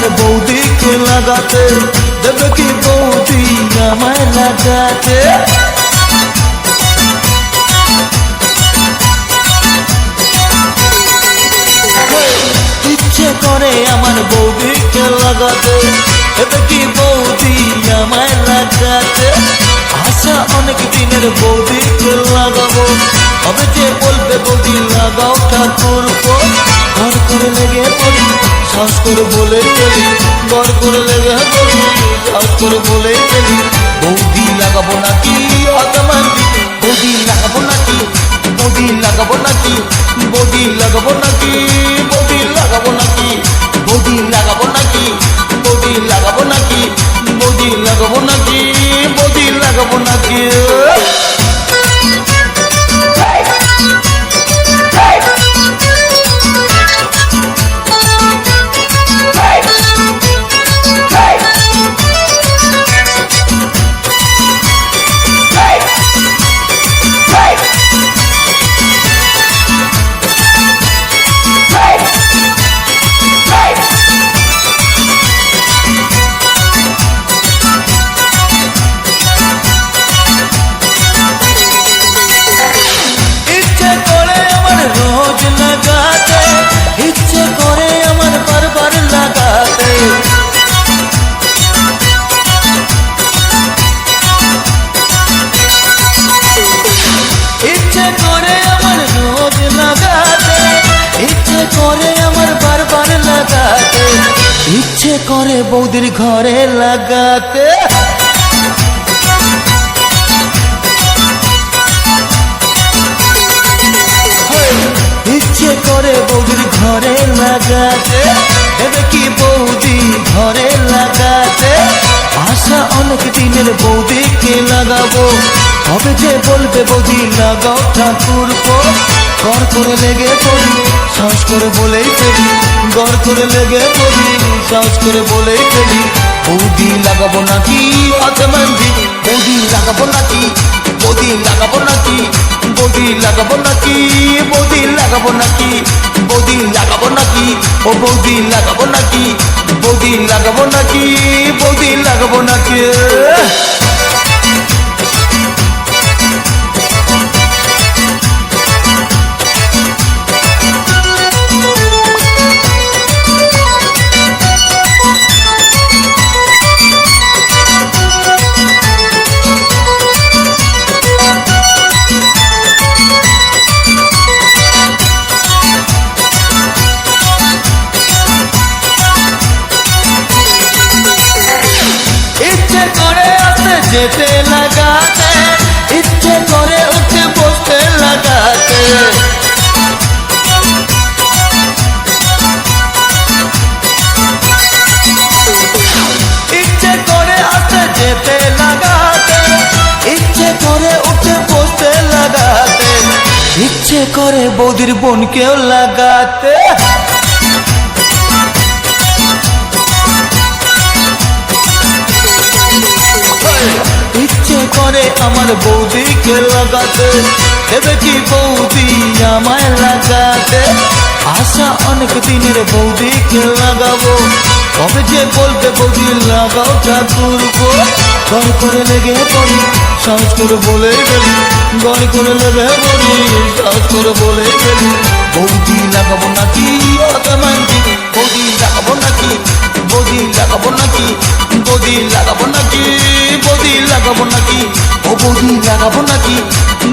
বৌদিকে লাগাতে দেবে কি বৌদি আমায় লাগাতে? ইচ্ছে করে আমার বৌদিকে লাগাতে দেবে কি বৌদি আমায় লাগাতে? আশা অনেক দিনের বৌদিকে লাগাবো। তবে যে বলবে বৌদি, লাগাও ঠাকুর ঘর করে লেগে পড়ি ঠাকুর বলে চলি বর করে লেগে ঠাকুর বলে চলি। বৌদি লাগাবো নাকি অতমান বৌদি লাগাবো নাকি লাগাতে, ইচ্ছে করে আমার বারবার লাগাতে। ইচ্ছে করে আমার রোজ লাগাতে, ইচ্ছে করে আমার বারবার লাগাতে। ইচ্ছে করে বৌদির ঘরে লাগাতে। ঘরে লাগাতে দেবে কি বৌদি ঘরে লাগাতে? আশা অনেক দিনের বৌদিকে লাগাবো। তবে যে বলবে বৌদি, লাগাও ঠাকুর ঘর করে লেগে পড়ি শ্বাস করে বলেই ফেলি। ঘর করে লেগে পড়ি শ্বাস করে বলেই ফেলি। বৌদি লাগাবো নাকি অতমান্দি বৌদি লাগাবো নাকি বৌদি লাগাবো নাকি? বৌদি লাগাবো নাকি? বৌদি লাগাবো নাকি? বৌদি লাগাবো নাকি? ও বৌদি লাগাবো নাকি? বৌদি লাগাবো নাকি? বৌদি লাগাবো যেতে লাগাতে, ইচ্ছে করে উঠে বসতে লাগাতে। ইচ্ছে করে আসতে, যেতে লাগাতে, ইচ্ছে করে উঠে বসতে লাগাতে। ইচ্ছে করে বৌদির বোনকেও লাগাতে। বৌদিকে লাগাতে দেবে কি বৌদি আমায় লাগাতে? আশা অনেক দিনের বৌদিকে লাগাবো। কবে যে বলবে বৌদি, লাগাও ঠাকুর ঘর করে লেগে পড়ি, সাহস করে বলে গেলি ঘর করে লেগে পড়ি, সাহস করে বলে গেলি বৌদি লাগাবো নাকি বৌদি লাগাবো নাকি, বৌদি লাগাবো নাকি? বৌদি লাগাবো নাকি?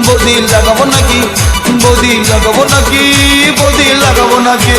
বৌদি লাগাবো নাকি? বৌদি লাগাবো নাকি? বৌদি লাগাবো নাকি?